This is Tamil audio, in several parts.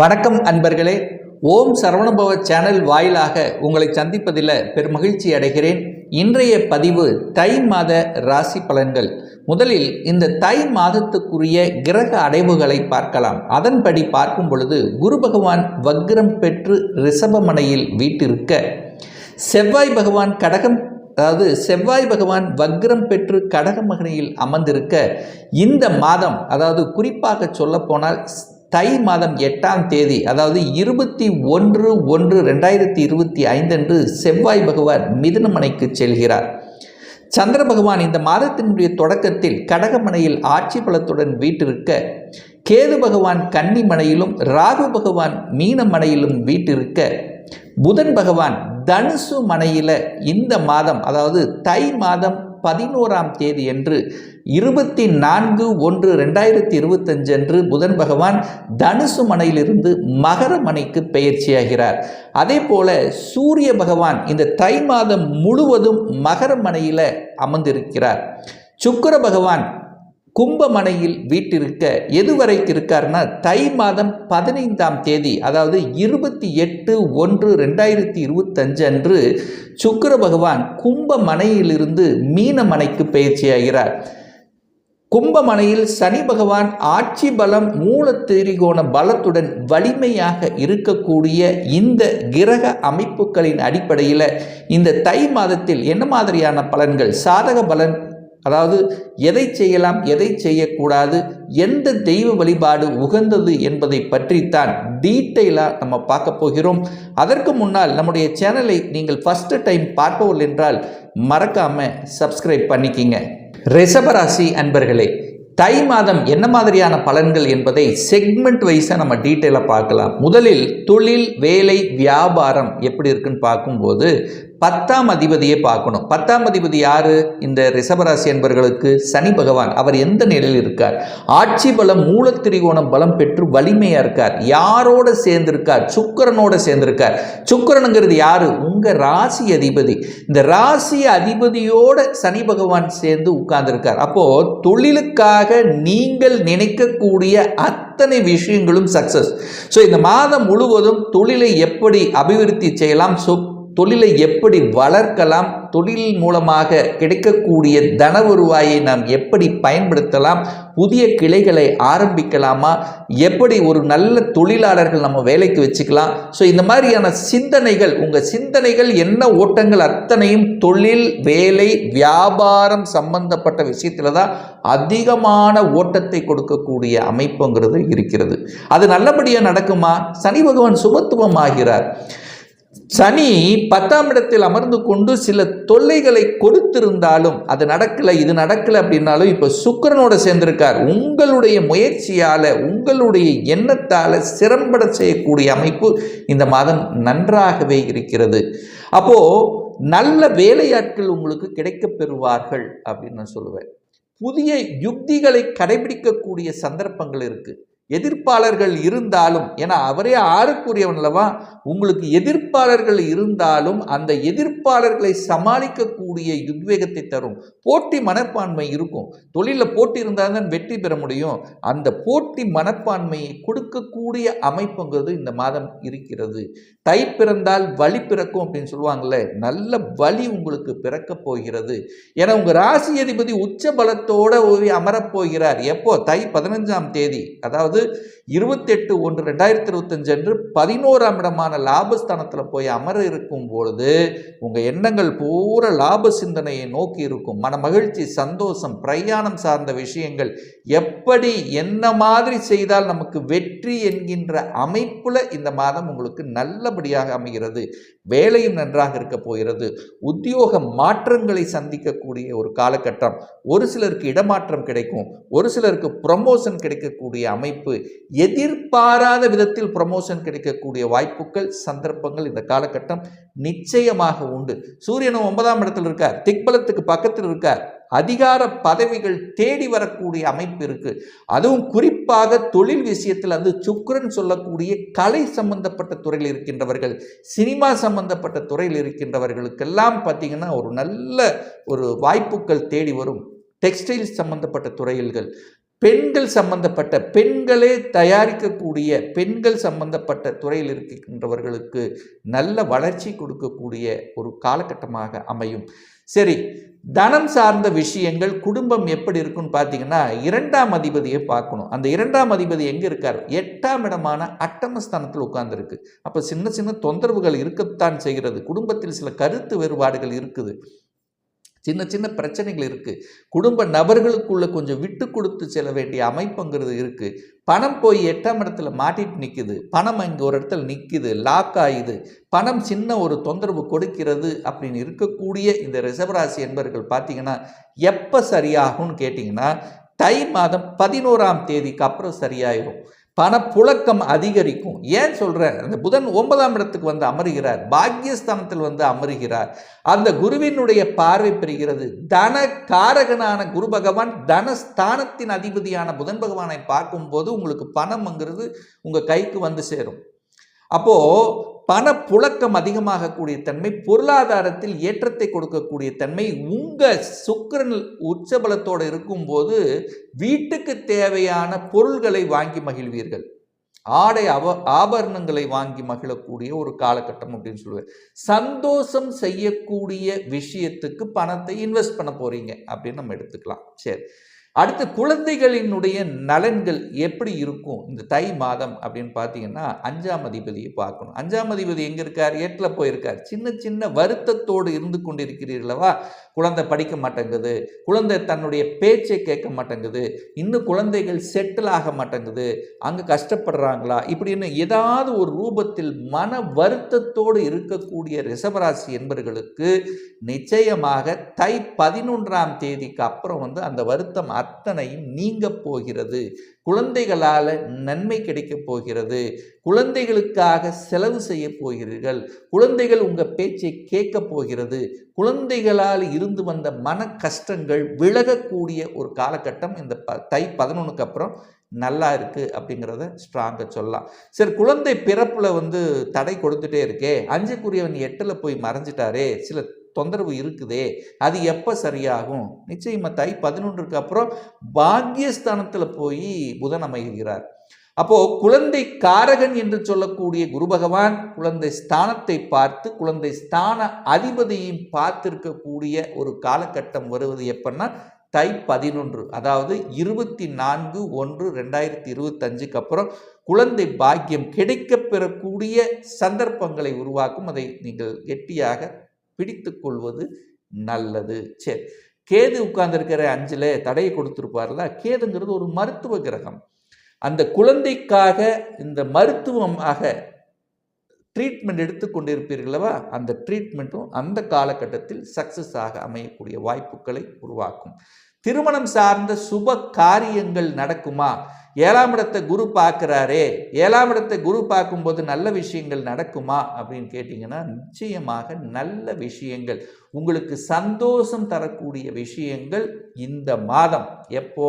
வணக்கம் அன்பர்களே. ஓம் சரவணபவ சேனல் வாயிலாக உங்களை சந்திப்பதில் பெருமகிழ்ச்சி அடைகிறேன். இன்றைய பதிவு தை மாத ராசி பலன்கள். முதலில் இந்த தை மாதத்துக்குரிய கிரக அடைவுகளை பார்க்கலாம். அதன்படி பார்க்கும் பொழுது குரு பகவான் வக்ரம் பெற்று ரிஷபமனையில் வீட்டிருக்க. செவ்வாய் பகவான் கடகம் அதாவது செவ்வாய் பகவான் வக்ரம் பெற்று கடகமகனையில் அமர்ந்திருக்க. இந்த மாதம் அதாவது குறிப்பாக சொல்லப்போனால் தை மாதம் எட்டாம் தேதி அதாவது இருபத்தி ஒன்று ஒன்று ரெண்டாயிரத்தி இருபத்தி ஐந்தன்று செவ்வாய் பகவான் மிதுனமனைக்கு செல்கிறார். சந்திர பகவான் இந்த மாதத்தினுடைய தொடக்கத்தில் கடகமனையில் ஆட்சி பலத்துடன் வீட்டிருக்க கேது பகவான் கன்னிமனையிலும் ராகு பகவான் மீனமனையிலும் வீட்டிருக்க புதன் பகவான் தனுசு மனையில் இந்த மாதம் அதாவது தை மாதம் பதினோராம் தேதி என்று இருபத்தி நான்கு ஒன்று ரெண்டாயிரத்தி இருபத்தஞ்சு அன்று புதன் பகவான் தனுசு மனையிலிருந்து மகர மனைக்கு பெயர்ச்சியாகிறார். அதே போல சூரிய பகவான் இந்த தை மாதம் முழுவதும் மகர மனையில் அமர்ந்திருக்கிறார். சுக்கர பகவான் கும்பமனையில் வீட்டிருக்க எதுவரைக்கு இருக்காருன்னா தை மாதம் பதினைந்தாம் தேதி அதாவது இருபத்தி எட்டு ஒன்று ரெண்டாயிரத்தி இருபத்தஞ்சு அன்று சுக்கர பகவான் கும்பமனையிலிருந்து மீனமனைக்கு பயிற்சியாகிறார். கும்பமனையில் சனி பகவான் ஆட்சி பலம் மூல திரிகோண பலத்துடன் வலிமையாக இருக்கக்கூடிய இந்த கிரக அமைப்புகளின் அடிப்படையில் இந்த தை மாதத்தில் என்ன மாதிரியான பலன்கள்? சாதக பலன் அதாவது எதை செய்யலாம் எதை செய்யக்கூடாது எந்த தெய்வ வழிபாடு உகந்தது என்பதை பற்றித்தான் டீட்டெயிலாக நம்ம பார்க்க போகிறோம். அதற்கு முன்னால் நம்முடைய சேனலை நீங்கள் ஃபஸ்ட்டு டைம் பார்ப்பவர்கள் என்றால் மறக்காமல் சப்ஸ்கிரைப் பண்ணிக்கிங்க. ரிஷபராசி அன்பர்களே தை மாதம் என்ன மாதிரியான பலன்கள் என்பதை செக்மெண்ட் வைஸாக நம்ம டீட்டெயிலாக பார்க்கலாம். முதலில் தொழில் வேலை வியாபாரம் எப்படி இருக்குன்னு பார்க்கும்போது பத்தாம் அதிபதியை பார்க்கணும். பத்தாம் அதிபதி யாரு? இந்த ரிஷபராசி என்பவர்களுக்கு சனி பகவான். அவர் எந்த நிலையில் இருக்கார்? ஆட்சி பலம் மூலத்திரிகோணம் பலம் பெற்று வலிமையா இருக்கார். யாரோட சேர்ந்திருக்கார்? சுக்கரனோட சேர்ந்திருக்கார். சுக்கரனுங்கிறது யாரு? உங்க ராசி அதிபதி. இந்த ராசி அதிபதியோட சனி பகவான் சேர்ந்து உட்கார்ந்திருக்கார். அப்போ தொழிலுக்காக நீங்கள் நினைக்கக்கூடிய அத்தனை விஷயங்களும் சக்சஸ் ஸோ இந்த மாதம் முழுவதும் தொழிலை எப்படி அபிவிருத்தி செய்யலாம்? சொப் தொழிலை எப்படி வளர்க்கலாம் தொழில் மூலமாக கிடைக்கக்கூடிய தன வருவாயை நாம் எப்படி பயன்படுத்தலாம் புதிய கிளைகளை ஆரம்பிக்கலாமா எப்படி ஒரு நல்ல தொழிலாளர்கள் நம்ம வேலைக்கு வச்சுக்கலாம். ஸோ இந்த மாதிரியான சிந்தனைகள் உங்கள் சிந்தனைகள் என்ன ஓட்டங்கள் அத்தனையும் தொழில் வேலை வியாபாரம் சம்பந்தப்பட்ட விஷயத்தில் தான் அதிகமான ஓட்டத்தை கொடுக்கக்கூடிய அமைப்புங்கிறது இருக்கிறது. அது நல்லபடியாக நடக்குமா? சனி பகவான் சுபத்துவம் ஆகிறார் சனி பத்தாம் இடத்தில் அமர்ந்து கொண்டு சில தொல்லைகளை கொடுத்திருந்தாலும் அது நடக்கலை இது நடக்கலை அப்படின்னாலும் இப்போ சுக்கரனோட சேர்ந்திருக்கார். உங்களுடைய முயற்சியால் உங்களுடைய எண்ணத்தால் சிறம்பட செய்யக்கூடிய அமைப்பு இந்த மாதம் நன்றாகவே இருக்கிறது. அப்போது நல்ல வேலையாட்கள் உங்களுக்கு கிடைக்கப் பெறுவார்கள் அப்படின்னு நான் சொல்லுவேன். புதிய யுக்திகளை கடைபிடிக்கக்கூடிய சந்தர்ப்பங்கள் இருக்குது எதிர்ப்பாளர்கள் இருந்தாலும் ஏன்னா அவரே ஆறுக்குரியவன் அல்லவா? உங்களுக்கு எதிர்ப்பாளர்கள் இருந்தாலும் அந்த எதிர்ப்பாளர்களை சமாளிக்கக்கூடிய உத்வேகத்தை தரும். போட்டி மனப்பான்மை இருக்கும். தொழிலில் போட்டி இருந்தால் தான் வெற்றி பெற முடியும். அந்த போட்டி மனப்பான்மையை கொடுக்கக்கூடிய அமைப்புங்கிறது இந்த மாதம் இருக்கிறது. தை பிறந்தால் வழி பிறக்கும் அப்படின்னு சொல்லுவாங்கள்ல நல்ல வழி உங்களுக்கு பிறக்கப் போகிறது. ஏன்னா உங்கள் ராசி அதிபதி உச்ச பலத்தோடு அமரப்போகிறார் எப்போ? தை பதினஞ்சாம் தேதி. அதாவது இருபத்தெட்டு ஒன்று ரெண்டாயிரத்தி இருபத்தஞ்சு அன்று பதினோராம் இடமான லாபஸ்தானத்தில் போய் அமர இருக்கும் பொழுது உங்கள் எண்ணங்கள் பூரா லாப சிந்தனையை நோக்கி இருக்கும். மன மகிழ்ச்சி சந்தோஷம் பிரயாணம் சார்ந்த விஷயங்கள் எப்படி என்ன மாதிரி செய்தால் நமக்கு வெற்றி என்கின்ற அமைப்பில் இந்த மாதம் உங்களுக்கு நல்லபடியாக அமைகிறது. வேலையும் நன்றாக இருக்க போகிறது. உத்தியோக மாற்றங்களை சந்திக்கக்கூடிய ஒரு காலகட்டம். ஒரு சிலருக்கு இடமாற்றம் கிடைக்கும். ஒரு சிலருக்கு ப்ரமோஷன் கிடைக்கக்கூடிய அமைப்பு எதிர்பாராத விதத்தில் ப்ரமோஷன் கிடைக்கக்கூடிய வாய்ப்புகள் சந்தர்ப்பங்கள் இந்த காலகட்டம் நிச்சயமாக உண்டு. சூரியனும் ஒன்பதாம் இடத்தில் இருக்கார். திக்பலத்துக்கு பக்கத்தில் இருக்கார். அதிகார பதவிகள் தேடி வரக்கூடிய அமைப்பு இருக்கு. அதுவும் குறிப்பாக தொழில் விஷயத்தில் அது சுக்கரன் சொல்லக்கூடிய கலை சம்பந்தப்பட்ட துறையில் இருக்கின்றவர்கள் சினிமா சம்பந்தப்பட்ட துறையில் இருக்கின்றவர்களுக்கெல்லாம் பார்த்தீங்கன்னா ஒரு நல்ல ஒரு வாய்ப்புகள் தேடி வரும். டெக்ஸ்டைல்ஸ் சம்பந்தப்பட்ட துறையில்கள் பெண்கள் சம்பந்தப்பட்ட பெண்களே தயாரிக்கக்கூடிய பெண்கள் சம்பந்தப்பட்ட துறையில் இருக்கின்றவர்களுக்கு நல்ல வளர்ச்சி கொடுக்கக்கூடிய ஒரு காலகட்டமாக அமையும். சரி தனம் சார்ந்த விஷயங்கள் குடும்பம் எப்படி இருக்குன்னு பார்த்தீங்கன்னா இரண்டாம் அதிபதியை பார்க்கணும். அந்த இரண்டாம் அதிபதி எங்கே இருக்கார்? எட்டாம் இடமான அட்டமஸ்தானத்தில் உட்கார்ந்துருக்கு. அப்போ சின்ன சின்ன தொந்தரவுகள் இருக்கத்தான் செய்கிறது. குடும்பத்தில் சில கருத்து வேறுபாடுகள் இருக்குது. சின்ன சின்ன பிரச்சனைகள் இருக்குது குடும்ப நபர்களுக்குள்ளே கொஞ்சம் விட்டு கொடுத்து செல்ல வேண்டிய அமைப்புங்கிறது இருக்குது பணம் போய் எட்டாம் இடத்துல மாட்டிட்டு நிற்குது பணம் இங்கே ஒரு இடத்துல நிற்குது லாக் ஆகுது பணம் சின்ன ஒரு தொந்தரவு கொடுக்கிறது அப்படின்னு இருக்கக்கூடிய இந்த ரிசர்வராசி என்பர்கள் பார்த்தீங்கன்னா எப்போ சரியாகும்னு கேட்டிங்கன்னா தை மாதம் பதினோராம் தேதிக்கு அப்புறம் சரியாயிரும். பணப்புழக்கம் அதிகரிக்கும். ஏன் சொல்கிறேன் அந்த புதன் ஒன்பதாம் இடத்துக்கு வந்து அமருகிறார். பாக்யஸ்தானத்தில் வந்து அமருகிறார். அந்த குருவினுடைய பார்வை பெறுகிறது. தன காரகனான குரு பகவான் தனஸ்தானத்தின் அதிபதியான புதன் பகவானை பார்க்கும்போது உங்களுக்கு பணம்ங்கிறது உங்கள் கைக்கு வந்து சேரும். அப்போது பணப்புழக்கம் அதிகமாகக்கூடிய தன்மை பொருளாதாரத்தில் ஏற்றத்தை கொடுக்கக்கூடிய தன்மை உங்கள் சுக்கரன் உச்சபலத்தோடு இருக்கும்போது வீட்டுக்கு தேவையான பொருள்களை வாங்கி மகிழ்வீர்கள். ஆடை அவ ஆபரணங்களை வாங்கி மகிழக்கூடிய ஒரு காலகட்டம் அப்படின்னு சொல்லுவேன். சந்தோஷம் செய்யக்கூடிய விஷயத்துக்கு பணத்தை இன்வெஸ்ட் பண்ண போறீங்க அப்படின்னு நம்ம எடுத்துக்கலாம். சரி. அடுத்து குழந்தைகளினுடைய நலன்கள் எப்படி இருக்கும்? இந்த தை மாதம் அப்படின்னு பார்த்தீங்கன்னா அஞ்சாம் அதிபதியை பார்க்கணும். அஞ்சாம் அதிபதி எங்கே இருக்கார்? எட்டில் போயிருக்கார். சின்ன சின்ன வருத்தத்தோடு இருந்து கொண்டிருக்கிறீர்களவா குழந்தை படிக்க மாட்டேங்குது. குழந்தை தன்னுடைய பேச்சை கேட்க மாட்டேங்குது. இன்னும் குழந்தைகள் செட்டில் ஆக மாட்டேங்குது. அங்கே கஷ்டப்படுறாங்களா? இப்படின்னு ஏதாவது ஒரு ரூபத்தில் மன வருத்தத்தோடு இருக்கக்கூடிய ரிஷபராசி என்பர்களுக்கு நிச்சயமாக தை பதினொன்றாம் தேதிக்கு அப்புறம் வந்து அந்த வருத்தம் அத்தனையும் நீங்க போகிறது. குழந்தைகளால் நன்மை கிடைக்கப் போகிறது. குழந்தைகளுக்காக செலவு செய்ய போகிறீர்கள். குழந்தைகள் உங்கள் பேச்சை கேட்க போகிறது. குழந்தைகளால் இருந்து வந்த மன கஷ்டங்கள் விலகக்கூடிய ஒரு காலகட்டம். இந்த ப தை பதினொன்றுக்கு அப்புறம் நல்லா இருக்குது அப்படிங்கிறத ஸ்ட்ராங்காக சொல்லலாம். சரி குழந்தை பிறப்பில் வந்து தடை கொடுத்துட்டே இருக்கே. அஞ்சுக்குரியவன் எட்டில் போய் மறைஞ்சிட்டாரே. சில தொந்தரவு இருக்குதே அது எப்போ சரியாகும்? நிச்சயமாக தை பதினொன்றுக்கு அப்புறம் பாக்யஸ்தானத்தில் போய் புதன் அமைகிறார். அப்போ குழந்தை காரகன் என்று சொல்லக்கூடிய குரு பகவான் குழந்தை ஸ்தானத்தை பார்த்து குழந்தை ஸ்தான அதிபதியையும் பார்த்திருக்கக்கூடிய ஒரு காலகட்டம் வருவது எப்பன்னா தை பதினொன்று அதாவது இருபத்தி நான்கு ஒன்று ரெண்டாயிரத்தி இருபத்தஞ்சுக்கு அப்புறம் குழந்தை பாக்கியம் கிடைக்க பெறக்கூடிய சந்தர்ப்பங்களை உருவாக்கும். அதை நீங்கள் கெட்டியாக பிடித்து கொள்வது நல்லது. சரி. கேது உட்கார்ந்துருக்கிற அஞ்சில் தடையை கொடுத்துருப்பார்ல கேதுங்கிறது ஒரு மருத்துவ கிரகம். அந்த குழந்தைக்காக இந்த மருத்துவமாக ட்ரீட்மெண்ட் எடுத்துக்கொண்டிருப்பீர்களவா அந்த ட்ரீட்மெண்ட்டும் அந்த காலகட்டத்தில் சக்ஸஸ் ஆக அமையக்கூடிய வாய்ப்புகளை உருவாக்கும். திருமணம் சார்ந்த சுப காரியங்கள் நடக்குமா? ஏழாம் இடத்தை குரு பார்க்குறாரே ஏழாம் இடத்தை குரு பார்க்கும்போது நல்ல விஷயங்கள் நடக்குமா அப்படின்னு கேட்டிங்கன்னா நிச்சயமாக நல்ல விஷயங்கள். உங்களுக்கு சந்தோஷம் தரக்கூடிய விஷயங்கள் இந்த மாதம். எப்போ?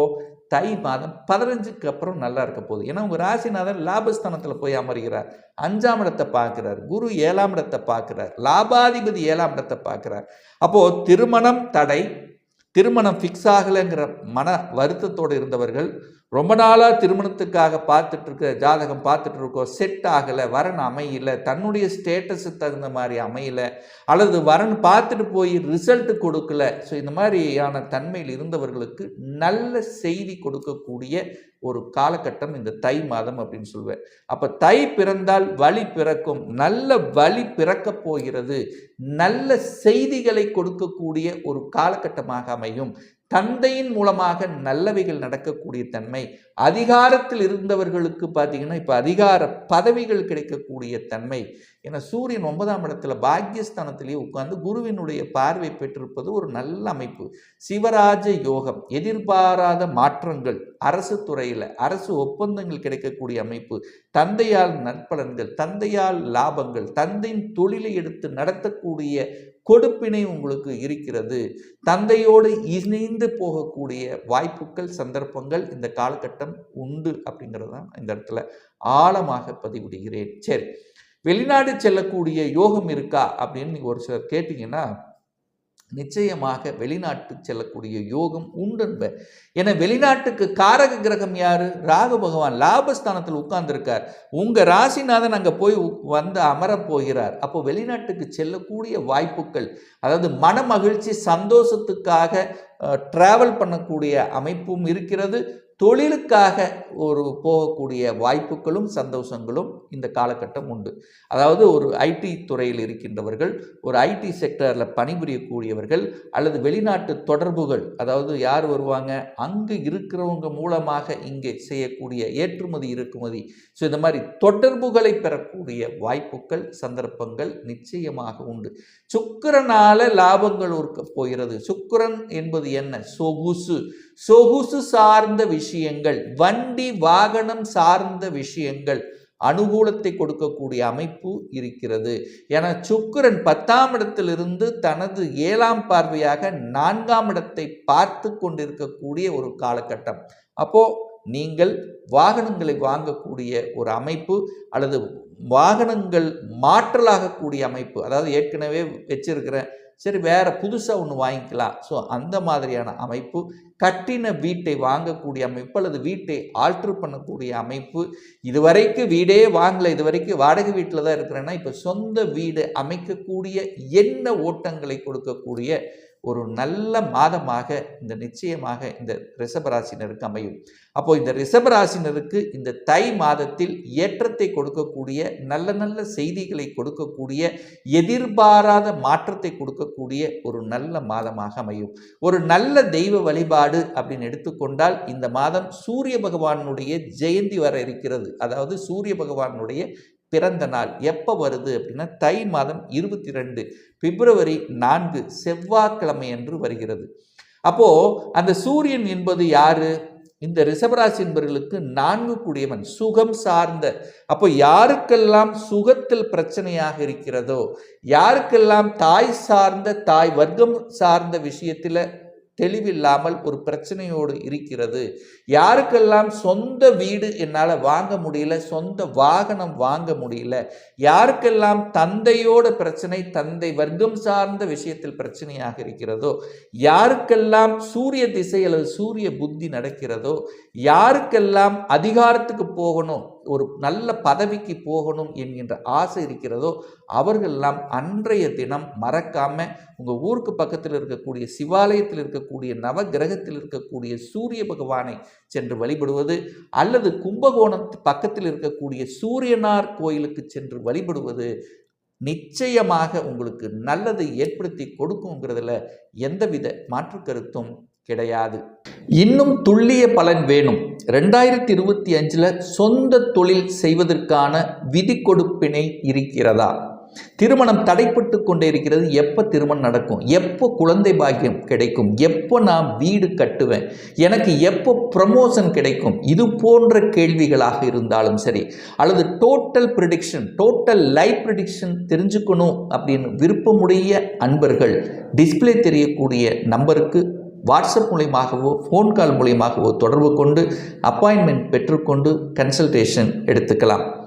தை மாதம் பதினஞ்சுக்கு அப்புறம் நல்லா இருக்க போகுது. ஏன்னா உங்கள் ராசிநாதன் லாபஸ்தானத்தில் போய் அமர்கிறார். அஞ்சாம் இடத்தை பார்க்குறார். குரு ஏழாம் இடத்தை பார்க்குறார். லாபாதிபதி ஏழாம் இடத்தை பார்க்குறார். அப்போது திருமணம் தடை. திருமணம் ஃபிக்ஸ் ஆகலைங்கிற மன வருத்தத்தோடு இருந்தவர்கள் ரொம்ப நாளாக திருமணத்துக்காக பார்த்துட்டு இருக்க ஜாதகம் பார்த்துட்டு இருக்கோம் செட் ஆகலை வரன் அமையல தன்னுடைய ஸ்டேட்டஸு தகுந்த மாதிரி அமையல அல்லது வரன் பார்த்துட்டு போய் ரிசல்ட் கொடுக்கல. ஸோ இந்த மாதிரியான தன்மையில் இருந்தவர்களுக்கு நல்ல செய்தி கொடுக்கக்கூடிய ஒரு காலகட்டம் இந்த தை மாதம் அப்படின்னு சொல்லுவேன். அப்போ தை பிறந்தால் வழி பிறக்கும். நல்ல வழி பிறக்கப் போகிறது. நல்ல செய்திகளை கொடுக்கக்கூடிய ஒரு காலகட்டமாக அமையும். தந்தையின் மூலமாக நல்லவைகள் நடக்கக்கூடிய தன்மை அதிகாரத்தில் இருந்தவர்களுக்கு பார்த்தீங்கன்னா இப்போ அதிகார பதவிகள் கிடைக்கக்கூடிய தன்மை. ஏன்னா சூரியன் ஒன்பதாம் இடத்துல பாக்யஸ்தானத்திலேயே உட்கார்ந்து குருவினுடைய பார்வை பெற்றிருப்பது ஒரு நல்ல அமைப்பு. சிவராஜ யோகம் எதிர்பாராத மாற்றங்கள் அரசு துறையில் அரசு ஒப்பந்தங்கள் கிடைக்கக்கூடிய அமைப்பு. தந்தையால் நற்பலன்கள் தந்தையால் லாபங்கள் தந்தையின் தொழிலை எடுத்து நடத்தக்கூடிய கொடுப்பினை உங்களுக்கு இருக்கிறது. தந்தையோடு இணைந்து போகக்கூடிய வாய்ப்புகள் சந்தர்ப்பங்கள் இந்த காலகட்டம் உண்டு அப்படிங்கிறது தான் இந்த இடத்துல ஆழமாக பதிவிடுகிறேன். சரி வெளிநாடு செல்லக்கூடிய யோகம் இருக்கா அப்படின்னு நீங்கள் ஒரு சிலர் கேட்டிங்கன்னா நிச்சயமாக வெளிநாட்டு செல்லக்கூடிய யோகம் உண்டுன்ப. என வெளிநாட்டுக்கு காரக கிரகம் யாரு? ராகு பகவான். லாபஸ்தானத்தில் உட்கார்ந்துருக்கார். உங்க ராசிநாதன் அங்க போய் வந்து அமரப் போகிறார். அப்போ வெளிநாட்டுக்கு செல்லக்கூடிய வாய்ப்புகள் அதாவது மன மகிழ்ச்சி சந்தோஷத்துக்காக டிராவல் பண்ணக்கூடிய அமைப்பும் இருக்கிறது. தொழிலுக்காக ஒரு போகக்கூடிய வாய்ப்புகளும் சந்தோஷங்களும் இந்த காலகட்டம் உண்டு. அதாவது ஒரு ஐடி துறையில் இருக்கின்றவர்கள் ஒரு ஐடி செக்டரில் பணிபுரியக்கூடியவர்கள் அல்லது வெளிநாட்டு தொடர்புகள் அதாவது யார் வருவாங்க? அங்கு இருக்கிறவங்க மூலமாக இங்கே செய்யக்கூடிய ஏற்றுமதி இறக்குமதி. ஸோ இந்த மாதிரி தொடர்புகளை பெறக்கூடிய வாய்ப்புகள் சந்தர்ப்பங்கள் நிச்சயமாக உண்டு. சுக்கரனால் லாபங்கள் இருக்க போகிறது. சுக்கரன் என்பது என்ன? சொகுசு. சொகுசு சார்ந்த விஷயம். விஷயங்கள் வண்டி வாகனம் சார்ந்த விஷயங்கள் அனுகூலத்தை கொடுக்கக்கூடிய அமைப்பு இருக்கிறது. என சுக்கிரன் பத்தாம் இடத்திலிருந்து தனது ஏழாம் பார்வையாக நான்காம் இடத்தை பார்த்து கொண்டிருக்கக்கூடிய ஒரு காலகட்டம். அப்போ நீங்கள் வாகனங்களை வாங்கக்கூடிய ஒரு அமைப்பு அல்லது வாகனங்கள் மாற்றலாகக்கூடிய அமைப்பு அதாவது ஏற்கனவே வச்சிருக்கிறேன் சரி வேறு புதுசாக ஒன்று வாங்கிக்கலாம். ஸோ அந்த மாதிரியான அமைப்பு கட்டின வீட்டை வாங்கக்கூடிய அமைப்பு அல்லது வீட்டை ஆல்ட்ரு பண்ணக்கூடிய அமைப்பு இதுவரைக்கும் வீடே வாங்கலை இதுவரைக்கும் வாடகை வீட்டில் தான் இருக்கிறேன்னா இப்போ சொந்த வீடு அமைக்கக்கூடிய என்ன ஓட்டங்களை கொடுக்கக்கூடிய ஒரு நல்ல மாதமாக இந்த நிச்சயமாக இந்த ரிஷபராசினருக்கு அமையும். அப்போ இந்த ரிஷபராசினருக்கு இந்த தை மாதத்தில் ஏற்றத்தை கொடுக்கக்கூடிய நல்ல நல்ல செய்திகளை கொடுக்கக்கூடிய எதிர்பாராத மாற்றத்தை கொடுக்கக்கூடிய ஒரு நல்ல மாதமாக அமையும். ஒரு நல்ல தெய்வ வழிபாடு அப்படின்னு எடுத்துக்கொண்டால் இந்த மாதம் சூரிய பகவானுடைய ஜெயந்தி வர இருக்கிறது. அதாவது சூரிய பகவானுடைய பிறந்த நாள் எப்போ வருது அப்படின்னா தை மாதம் இருபத்தி ரெண்டு பிப்ரவரி நான்கு செவ்வாய்க்கிழமை என்று வருகிறது. அப்போது அந்த சூரியன் என்பது யாரு? இந்த ரிஷபராசி என்பவர்களுக்கு நான்கு கூடியவன் சுகம் சார்ந்த. அப்போ யாருக்கெல்லாம் சுகத்தில் பிரச்சனையாக இருக்கிறதோ யாருக்கெல்லாம் தாய் சார்ந்த தாய் வர்க்கம் சார்ந்த விஷயத்தில் தெளிவில்லாமல் ஒரு பிரச்சனையோடு இருக்கிறது. யாருக்கெல்லாம் சொந்த வீடு என்னால் வாங்க முடியல சொந்த வாகனம் வாங்க முடியல யாருக்கெல்லாம் தந்தையோட பிரச்சனை தந்தை வர்க்கம் சார்ந்த விஷயத்தில் பிரச்சனையாக இருக்கிறதோ யாருக்கெல்லாம் சூரிய திசை அல்லது சூரிய புத்தி நடக்கிறதோ யாருக்கெல்லாம் அதிகாரத்துக்கு போகணும் ஒரு நல்ல பதவிக்கு போகணும் என்கின்ற ஆசை இருக்கிறதோ அவர்களெல்லாம் அன்றைய தினம் மறக்காமல் உங்கள் ஊருக்கு பக்கத்தில் இருக்கக்கூடிய சிவாலயத்தில் இருக்கக்கூடிய நவ கிரகத்தில் இருக்கக்கூடிய சூரிய பகவானை சென்று வழிபடுவது அல்லது கும்பகோணம் பக்கத்தில் இருக்கக்கூடிய சூரியனார் கோயிலுக்கு சென்று வழிபடுவது நிச்சயமாக உங்களுக்கு நல்லதை ஏற்படுத்தி கொடுக்குங்கிறதுல எந்தவித மாற்று கருத்தும் கிடையாது. இன்னும் துல்லிய பலன் வேணும். ரெண்டாயிரத்தி இருபத்தி அஞ்சில் சொந்த தொழில் செய்வதற்கான விதி கொடுப்பினை இருக்கிறதா? திருமணம் தடைப்பட்டு கொண்டே இருக்கிறது. எப்போ திருமணம் நடக்கும்? எப்போ குழந்தை பாக்கியம் கிடைக்கும்? எப்போ நான் வீடு கட்டுவேன்? எனக்கு எப்போ ப்ரமோஷன் கிடைக்கும்? இது போன்ற கேள்விகளாக இருந்தாலும் சரி அல்லது total prediction total life prediction தெரிஞ்சுக்கணும் அப்படின்னு விருப்பமுடைய அன்பர்கள் டிஸ்ப்ளே தெரியக்கூடிய நம்பருக்கு வாட்ஸ்அப் மூலியமாகவோ ஃபோன் கால் மூலியமாகவோ தொடர்பு கொண்டு அப்பாயின்மெண்ட் பெற்றுக்கொண்டு கன்சல்டேஷன் எடுத்துக்கலாம்.